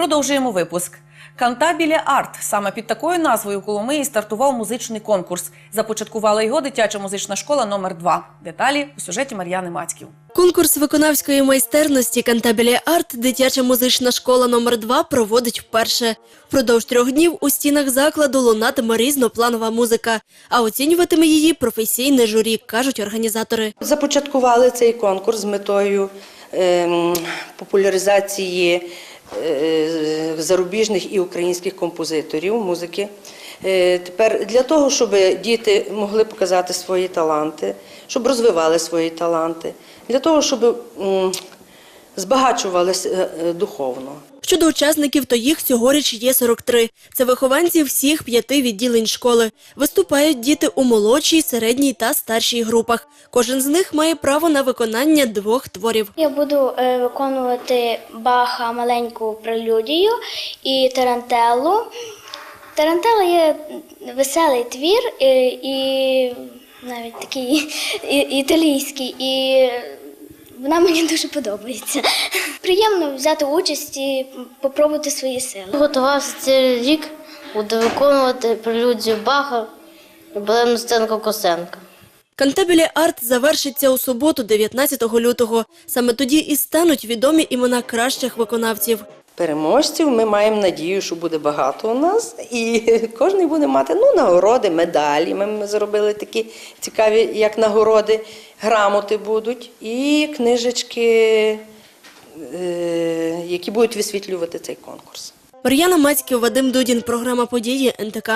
Продовжуємо випуск. Кантабіле арт саме під такою назвою у Коломиї стартував музичний конкурс. Започаткувала його дитяча музична школа номер 2 Деталі у сюжеті Мар'яни Мацьків. Конкурс виконавської майстерності Кантабілі Арт дитяча музична школа номер 2 проводить вперше. Впродовж трьох днів у стінах закладу лунатиме різнопланова музика, а оцінюватиме її професійне журі, кажуть організатори. Започаткували цей конкурс з метою ем, популяризації зарубіжних і українських композиторів музики. Е, Тепер для того, щоб діти могли показати свої таланти, щоб розвивали свої таланти, для того, щоб збагачувалися е, духовно. Щодо учасників, то їх цьогоріч є 43. Це вихованці всіх п'яти відділень школи. Виступають діти у молодшій, середній та старшій групах. Кожен з них має право на виконання двох творів. Я буду е, виконувати Баха маленьку прелюдію і тарантеллу. Тарантела є веселий твір е, і навіть такий італійський, і вона мені дуже подобається. Приємно взяти участь і попробувати свої сили. Готувався цей рік, буду виконувати прелюдію Баха і Балену Стенко Косенка. Кантабілі арт завершиться у суботу, 19 лютого. Саме тоді і стануть відомі імена кращих виконавців. Переможців ми маємо надію, що буде багато у нас, і кожен буде мати ну, нагороди, медалі. Ми, зробили такі цікаві, як нагороди, грамоти будуть, і книжечки, е, які будуть висвітлювати цей конкурс. Мар'яна Мацьків, Вадим Дудін, програма події НТК.